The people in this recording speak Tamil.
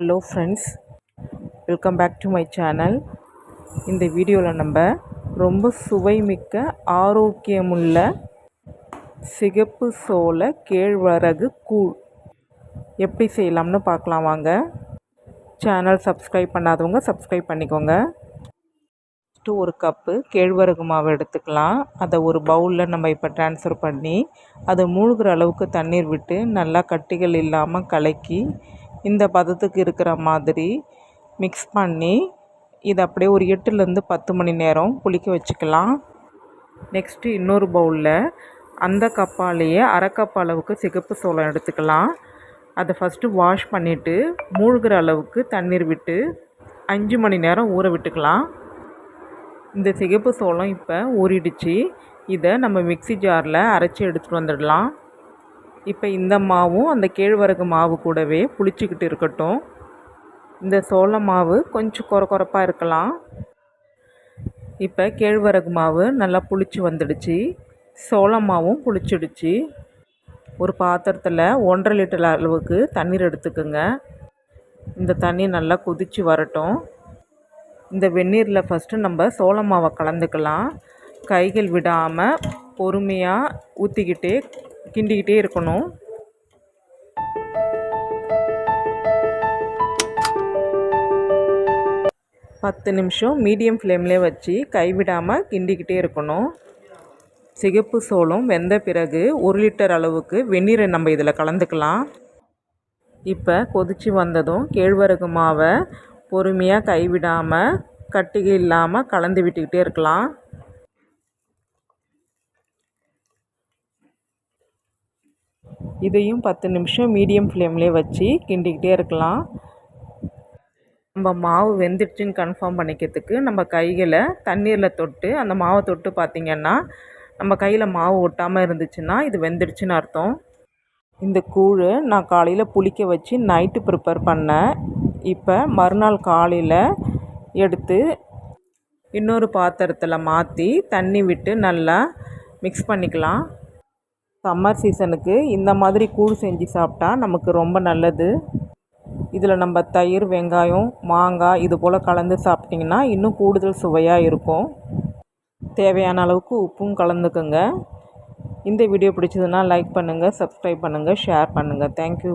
Hello friends welcome back to my channel இந்த வீடியோவில் நம்ம ரொம்ப சுவைமிக்க ஆரோக்கியமுள்ள சிகப்பு சோள கேழ்வரகு கூழ். எப்படி செய்யலாம்னு பார்க்கலாம் வாங்க. சேனல் சப்ஸ்கிரைப் பண்ணாதவங்க சப்ஸ்கிரைப் பண்ணிக்கோங்க. ஃபஸ்ட்டு ஒரு கப்பு கேழ்வரகு மாவு எடுத்துக்கலாம். அதை ஒரு பவுலில் நம்ம இப்போ ட்ரான்ஸ்ஃபர் பண்ணி அதை மூழ்கிற அளவுக்கு தண்ணீர் விட்டு நல்லா கட்டிகள் இல்லாமல் கலக்கி இந்த பதத்துக்கு இருக்கிற மாதிரி மிக்ஸ் பண்ணி இதை அப்படியே ஒரு எட்டுலேருந்து பத்து மணி நேரம் புளிக்க வச்சுக்கலாம். நெக்ஸ்ட்டு இன்னொரு பவுலில் அந்த கப்பாலேயே அரை கப் அளவுக்கு சிகப்பு சோளம் எடுத்துக்கலாம். அதை ஃபஸ்ட்டு வாஷ் பண்ணிவிட்டு மூழ்கிற அளவுக்கு தண்ணீர் விட்டு அஞ்சு மணி நேரம் ஊற விட்டுக்கலாம். இந்த சிகப்பு சோளம் இப்போ ஊறிடுச்சு. இதை நம்ம மிக்சி ஜாரில் அரைச்சி எடுத்துகிட்டு வந்துடலாம். இப்போ இந்த மாவும் அந்த கேழ்வரகு மாவு கூடவே புளிச்சிக்கிட்டு இருக்கட்டும். இந்த சோள மாவு கொஞ்சம் குற குறப்பாக இருக்கலாம். இப்போ கேழ்வரகு மாவு நல்லா புளிச்சு வந்துடுச்சு. சோள மாவும் புளிச்சிடுச்சு. ஒரு பாத்திரத்தில் ஒன்றரை லிட்டர் அளவுக்கு தண்ணீர் எடுத்துக்கோங்க. இந்த தண்ணி நல்லா கொதித்து வரட்டும். இந்த வெந்நீரில் ஃபஸ்ட்டு நம்ம சோள மாவை கலந்துக்கலாம். கைகள் விடாமல் பொறுமையாக ஊற்றிக்கிட்டே கிண்டிக்கிட்டே இருக்கணும். பத்து நிமிஷம் மீடியம் ஃப்ளேம்லேயே வச்சு கைவிடாமல் கிண்டிக்கிட்டே இருக்கணும். சிகப்பு சோளம் வெந்த பிறகு ஒரு லிட்டர் அளவுக்கு வெந்நீரை நம்ம இதில் கலந்துக்கலாம். இப்போ கொதித்து வந்ததும் கேழ்வரகு மாவை பொறுமையாக கைவிடாமல் கட்டிகை இல்லாமல் கலந்து விட்டுக்கிட்டே இருக்கலாம். இதையும் பத்து நிமிஷம் மீடியம் ஃப்ளேம்லேயே வச்சு கிண்டிக்கிட்டே இருக்கலாம். நம்ம மாவு வெந்துடுச்சுன்னு கன்ஃபார்ம் பண்ணிக்கிறதுக்கு நம்ம கைகளை தண்ணீரில் தொட்டு அந்த மாவை தொட்டு பார்த்திங்கன்னா நம்ம கையில் மாவு ஒட்டாமல் இருந்துச்சுன்னா இது வெந்துடுச்சுன்னு அர்த்தம். இந்த கூழ் நான் காலையில் புளிக்க வச்சு நைட்டு ப்ரிப்பேர் பண்ணேன் இப்போ மறுநாள் காலையில் எடுத்து இன்னொரு பாத்திரத்தில் மாற்றி தண்ணி விட்டு நல்லா மிக்ஸ் பண்ணிக்கலாம். சம்மர் சீசனுக்கு இந்த மாதிரி கூழ் செஞ்சு சாப்பிட்டா நமக்கு ரொம்ப நல்லது. இதில் நம்ம தயிர் வெங்காயம் மாங்காய் இது போல் கலந்து சாப்பிட்டிங்கன்னா இன்னும் கூடுதல் சுவையாக இருக்கும். தேவையான அளவுக்கு உப்பும் கலந்துக்குங்க. இந்த வீடியோ பிடிச்சதுன்னா லைக் பண்ணுங்கள் சப்ஸ்கிரைப் பண்ணுங்கள் ஷேர் பண்ணுங்கள் தேங்க்யூ